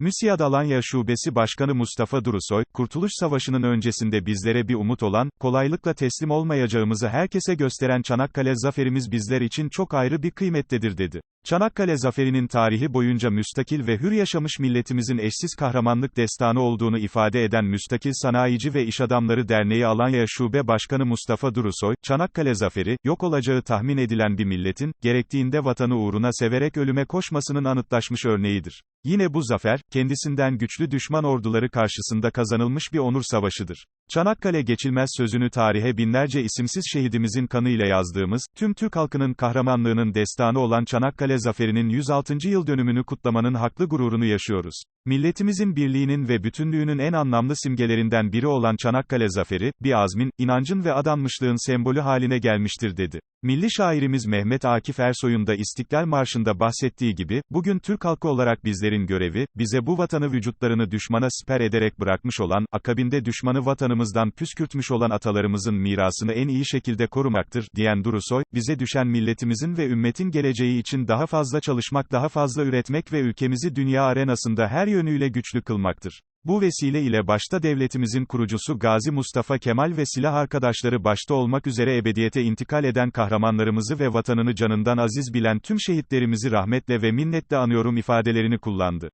MÜSİAD Alanya Şubesi Başkanı Mustafa Durusoy, Kurtuluş Savaşı'nın öncesinde bizlere bir umut olan, kolaylıkla teslim olmayacağımızı herkese gösteren Çanakkale zaferimiz bizler için çok ayrı bir kıymettedir dedi. Çanakkale zaferinin tarihi boyunca müstakil ve hür yaşamış milletimizin eşsiz kahramanlık destanı olduğunu ifade eden Müstakil Sanayici ve İş Adamları Derneği Alanya Şube Başkanı Mustafa Durusoy, Çanakkale zaferi, yok olacağı tahmin edilen bir milletin, gerektiğinde vatanı uğruna severek ölüme koşmasının anıtlaşmış örneğidir. Yine bu zafer, kendisinden güçlü düşman orduları karşısında kazanılmış bir onur savaşıdır. Çanakkale geçilmez sözünü tarihe binlerce isimsiz şehidimizin kanıyla yazdığımız, tüm Türk halkının kahramanlığının destanı olan Çanakkale Zaferi'nin 106. yıl dönümünü kutlamanın haklı gururunu yaşıyoruz. Milletimizin birliğinin ve bütünlüğünün en anlamlı simgelerinden biri olan Çanakkale Zaferi, bir azmin, inancın ve adanmışlığın sembolü haline gelmiştir dedi. Milli şairimiz Mehmet Akif Ersoy'un da İstiklal Marşı'nda bahsettiği gibi, bugün Türk halkı olarak bizlerin görevi, bize bu vatanı vücutlarını düşmana siper ederek bırakmış olan, akabinde düşmanı vatanımızdan püskürtmüş olan atalarımızın mirasını en iyi şekilde korumaktır, diyen Durusoy, bize düşen milletimizin ve ümmetin geleceği için daha fazla çalışmak, daha fazla üretmek ve ülkemizi dünya arenasında her yönüyle güçlü kılmaktır. Bu vesile ile başta devletimizin kurucusu Gazi Mustafa Kemal ve silah arkadaşları başta olmak üzere ebediyete intikal eden kahramanlarımızı ve vatanını canından aziz bilen tüm şehitlerimizi rahmetle ve minnetle anıyorum ifadelerini kullandı.